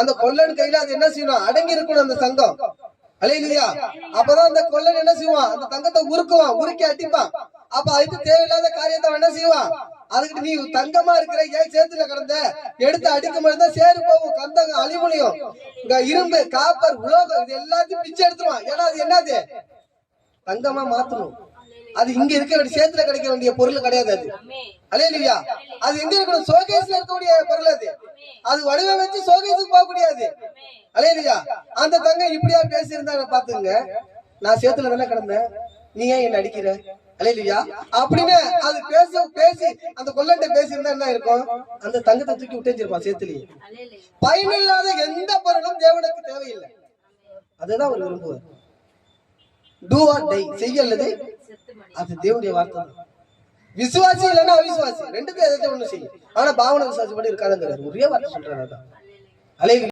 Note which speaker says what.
Speaker 1: அந்த கொல்லன் கையில அது என்ன செய்யணும்? அடங்கி இருக்கணும் அந்த தங்கம் அலையிலையா? அப்பதான் அந்த கொல்லன் என்ன செய்வான்? அந்த தங்கத்தை உருக்குவான். உருக்கி அடிப்பான். அப்ப அதுக்கு தேவையில்லாத காரியத்தை என்ன செய்வான்? அதுக்கு நீ தங்கமா இருக்கிற ஏன் சேத்துல கிடந்த? எடுத்து அடிக்கும் பொழுதுதான் சேரு போகும். கந்தகம் அலிமுனியம் இரும்பு காப்பர் உலோகம் இது எல்லாத்தையும் பிச்சை எடுத்துருவான். ஏன்னா அது என்னது? தங்கமா மாத்தணும். அது இங்க இருக்க வேண்டிய சேத்துல கிடைக்க வேண்டிய பொருள் கிடையாது அது. அலையிலையா அது எங்க இருக்கணும்? சோகேஸ்ல இருக்கக்கூடிய பொருள் அது. அது வடிவமைச்சு சோகேஸுக்கு போக முடியாது அலையிலையா அந்த தங்கம் இப்படியா பேசியிருந்தா பாத்துங்க நான் சேத்துல தானே கிடந்தேன். நீ ஏன் என்ன அடிக்கிற? அலையிலையா அப்படின்னு அது பேச பேசி அந்த கொள்ளட்ட பேசியிருந்தா என்ன இருக்கும்? அந்த தங்கத்தை தூக்கி விட்டேச்சிருப்பான் சேத்துலயே. பயனில்லாத எந்த பொருளும் தேவனுக்கு தேவையில்லை. அதுதான் அவர் விரும்புவார். டூ ஆர் டை செய்ய அல்லது அது தேவனுடைய வார்த்தை விசுவாசி இல்லைன்னா அவிசுவாசி. ரெண்டுக்கும் எதாச்சும் ஒண்ணு செய்யும். ஆனா பாவன விசுவாசி மட்டும் இருக்காதுங்கிறாரு. ஒரே வார்த்தை சொல்றாரு அதான். அலைவி